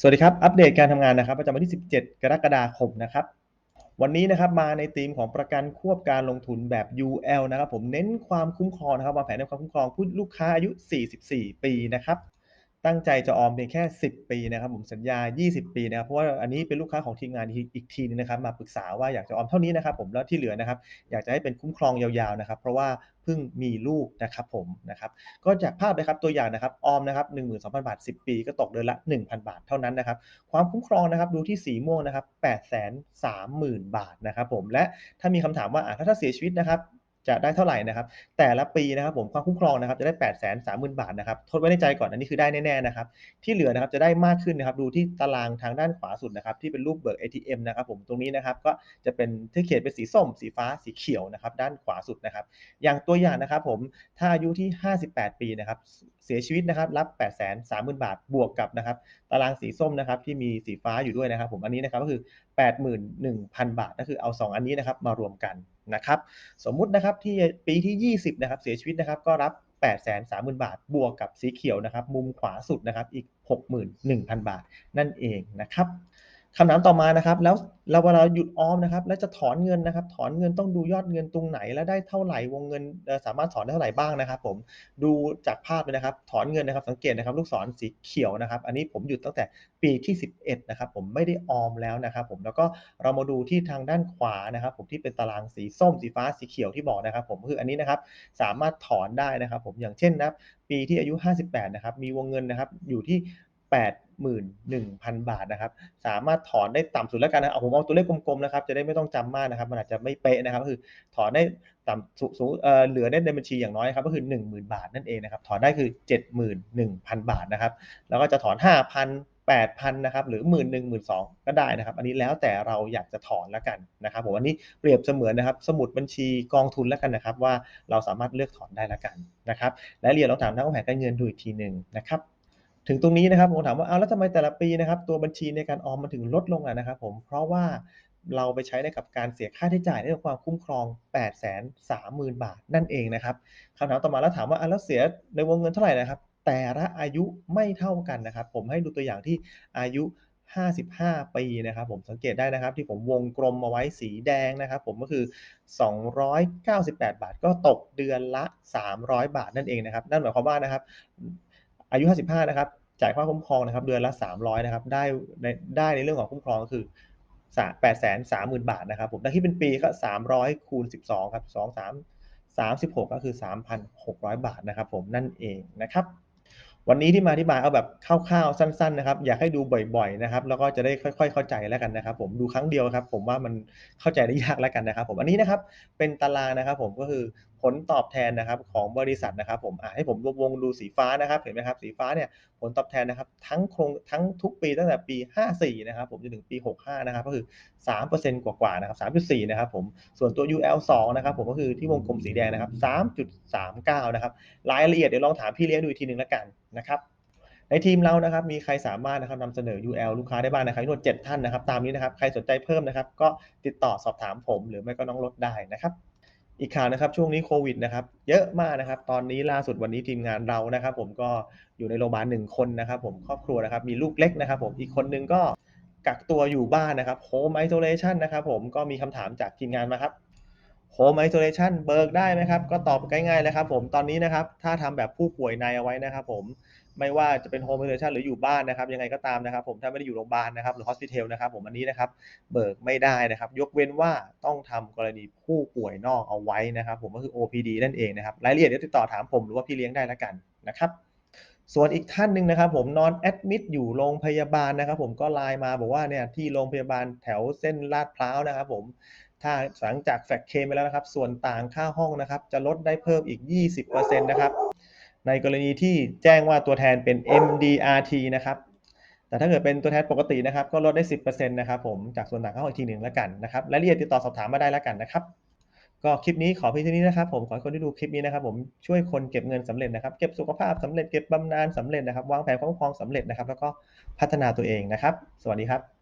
สวัสดีครับ อัปเดตการทำงานนะครับประจำวันที่ 17 กรกฎาคมนะครับ วันนี้นะครับมาในธีมของประกันควบการลงทุนแบบ UL นะครับ ผมเน้นความคุ้มครองนะครับวางแผนในความคุ้มครองผู้ลูกค้าอายุ 44 ปีนะครับ ตั้งใจจะออมเพียงแค่ 10 ปีนะครับผมสัญญา 20 ปีนะครับเพราะว่าอันนี้เป็นลูกค้าของทีมงานอีกทีนึงนะครับมาปรึกษาว่าอยากจะออมเท่านี้นะครับผมแล้วที่เหลือนะครับอยากจะให้เป็นคุ้มครองยาวๆนะครับเพราะว่าเพิ่งมีลูกนะครับผมนะครับก็จากภาพเลยครับตัวอย่างนะครับออมนะครับ12,000 บาท 10 ปี ก็ตกเดือนละ 1,000 บาทเท่านั้นนะครับความคุ้มครองนะครับดูที่สีม่วงนะครับ830,000 บาทนะครับผมและถ้ามีคำถามว่าถ้าถ้าเสียชีวิตนะครับ จะได้เท่าไหร่นะครับ แต่ละปีนะครับผมความคุ้มครองนะครับจะได้8 3 0 0 0 0บาทนะครับทดไว้ในใจก่อนอันนี้คือได้แน่ๆนะครับ ที่เหลือนะครับจะได้มากขึ้นนะครับ ดูที่ตารางทางด้านขวาสุดนะครับ ที่เป็นรูปเบิก ATM นะครับ ผมตรงนี้นะครับก็จะเป็นที่เขียนเป็นสีส้ม สีฟ้าสีเขียวนะครับ ด้านขวาสุดนะครับ อย่างตัวอย่างนะครับ ผมถ้าอายุที่ 58 ปีนะครับ เสียชีวิตนะครับ รับ8 3 0 0 0 0บาทบวกกับนะครับ ตารางสีส้มนะครับที่มีสีฟ้าอยู่ด้วยนะครับ ผมอันนี้นะครับก็คือ 81,000 บาทก็คือเอา 2 อันนี้นะครับมารวมกัน นะครับ สมมุตินะครับที่ปีที่ 20นะครับเสียชีวิตนะครับก็รับ 830,000 บาท บวกกับสีเขียวนะครับ มุมขวาสุดนะครับอีก 61,000 บาทนั่นเองนะครับ คำถามต่อมานะครับ แล้วเราเวลาหยุดออมนะครับ แล้วจะถอนเงินนะครับ ถอนเงินต้องดูยอดเงินตรงไหน และได้เท่าไหร่วงเงินสามารถถอนได้เท่าไหร่บ้างนะครับ ผมดูจากภาพเลยนะครับ ถอนเงินนะครับ สังเกตนะครับ ลูกศรสีเขียวนะครับ อันนี้ผมหยุดตั้งแต่ปีที่ 11 นะครับ ผมไม่ได้ออมแล้วนะครับ ผมแล้วก็เรามาดูที่ทางด้านขวานะครับ ผมที่เป็นตารางสีส้มสีฟ้าสีเขียวที่บอกนะครับ ผมคืออันนี้นะครับ สามารถถอนได้นะครับ ผมอย่างเช่นนะครับปีที่อายุ 58 นะครับ มีวงเงินนะครับอยู่ที่ 81,000 บาทนะครับ สามารถถอนได้ต่ำสุดแล้วกันนะเอาผมเอาตัวเลขกลมๆนะครับ จะได้ไม่ต้องจำมากนะครับ มันอาจจะไม่เป๊ะนะครับก็คือถอนได้ต่ำสูงเหลือได้ในบัญชีอย่างน้อยครับก็คือ 10,000 บาทนั่นเองนะครับ ถอนได้คือ 71,000 บาทนะครับ แล้วก็จะถอน 5,000 8,000นะครับหรือ 1 1 0 0 0 2ก็ได้นะครับ อันนี้แล้วแต่เราอยากจะถอนแล้วกันนะครับผมอันนี้เปรียบเสมือนนะครับ สมุดบัญชีกองทุนแล้วกันนะครับ ว่าเราสามารถเลือกถอนได้แล้วกันนะครับและเรียนลองถามนักวางแผนการเงินดูอีกทีหนึ่งนะครับ ถึงตรงนี้นะครับผมถามว่าเอาแล้วทำไมแต่ละปีนะครับตัวบัญชีในการออมมันถึงลดลงอะนะครับผมเพราะว่าเราไปใช้ในกับการเสียค่าใช้จ่ายในเรื่องความคุ้มครอง 8 3 0 0 0 0 บาทนั่นเองนะครับคำถามต่อมาแล้วถามว่าอะแล้วเสียในวงเงินเท่าไหร่นะครับ แต่ละอายุไม่เท่ากันนะครับ ผมให้ดูตัวอย่างที่อายุ 55 ปีนะครับ ผมสังเกตได้นะครับ ที่ผมวงกลมมาไว้สีแดงนะครับ ผมก็คือ 298 บาท ก็ตกเดือนละ 300 บาทนั่นเองนะครับ นั่นหมายความว่านะครับ อายุ 55 นะครับ จ่ายค่าคุ้มครองนะครับ เดือนละ 300 นะครับ ได้ในได้ในเรื่องของคุ้มครองก็คือ8 3 0 0 0 0บาทนะครับ ผมถ้าคิดเป็นปีก็300คูณ12 ครับ 2 3 36 ก็คือ 3,600 บาทนะครับ ผมนั่นเองนะครับ วันนี้ที่มาอธิบายเอาแบบคร่าวๆสั้น ๆ นะครับ อยากให้ดูบ่อยๆนะครับ แล้วก็จะได้ค่อยๆ เข้าใจแล้วกันนะครับ ผมดูครั้งเดียวครับ ผมว่ามันเข้าใจได้ยากแล้วกันนะครับ ผมอันนี้นะครับเป็นตารางนะครับ ผมก็คือ ผลตอบแทนนะครับของบริษัทนะครับผมให้ผมวงดูสีฟ้านะครับเห็นไหมครับสีฟ้าเนี่ยผลตอบแทนนะครับทั้งโครงทั้งทุกปีตั้งแต่ปี 54 นะครับผมจนถึงปี 65 นะครับก็คือ 3%กว่าๆนะครับ 3.4 นะครับผมส่วนตัว UL 2 นะครับผมก็คือที่วงกลมสีแดงนะครับ 3.39 นะครับรายละเอียดเดี๋ยวลองถามพี่เลี้ยงดูอีกทีหนึ่งแล้วกันนะครับในทีมเรานะครับมีใครสามารถนะครับนำเสนอ UL ลูกค้าได้บ้างนะครับทั้งหมด7ท่านนะครับตามนี้นะครับใครสนใจเพิ่มนะครับ ก็ติดต่อสอบถามผมหรือไม่ก็น้องรถได้นะครับ อีกข่าวนะครับช่วงนี้โควิดนะครับเยอะมากนะครับตอนนี้ล่าสุดวันนี้ทีมงานเรานะครับ ผมก็อยู่ในโรงพยาบาลหนึ่งคนนะครับผมครอบครัวนะครับมีลูกเล็กนะครับ ผมอีกคนนึงก็กักตัวอยู่บ้านนะครับโฮมไอโซเลชันนะครับผมก็มีคำถามจากทีมงานมาครับ Home Isolation เบิกได้ไหมครับ ก็ตอบง่ายๆเลยครับผมตอนนี้นะครับ ถ้าทำแบบผู้ป่วยในเอาไว้นะครับผมไม่ว่าจะเป็น Home Isolation หรืออยู่บ้านนะครับ ยังไงก็ตามนะครับ ผมถ้าไม่ได้อยู่โรงพยาบาลนะครับ หรือ Hospital นะครับ ผมอันนี้นะครับ เบิกไม่ได้นะครับ ยกเว้นว่าต้องทำกรณีผู้ป่วยนอกเอาไว้นะครับ ผมก็คือ OPD นั่นเองนะครับรายละเอียดเดี๋ยวติดต่อถามผมหรือว่าพี่เลี้ยงได้แล้วกันนะครับส่วนอีกท่านหนึ่งนะครับผมนอนแอดมิดอยู่โรงพยาบาลนะครับ ผมก็ไลน์มาบอกว่าเนี่ยที่โรงพยาบาลแถวเส้นลาดพร้าวนะครับ ผม ถ้าหลังจากแฟกเคมไปแล้วนะครับ ส่วนต่างค่าห้องนะครับ จะลดได้เพิ่มอีก 20%นะครับ ในกรณีที่แจ้งว่าตัวแทนเป็น MDRT นะครับ แต่ถ้าเกิดเป็นตัวแทนปกตินะครับ ก็ลดได้ 10%นะครับผม จากส่วนต่างค่าห้องอีกทีหนึ่งแล้วกันนะครับ รายละเอียดติดต่อสอบถามมาได้แล้วกันนะครับ ก็คลิปนี้ขอเพียงเท่านี้นะครับ ผม ขอให้คนที่ดูคลิปนี้นะครับ ผม ช่วยคนเก็บเงินสำเร็จนะครับ เก็บสุขภาพสำเร็จ เก็บบำนาญสำเร็จนะครับ วางแผนคุ้มครองสำเร็จนะครับ แล้วก็พัฒนาตัวเองนะครับ สวัสดีครับ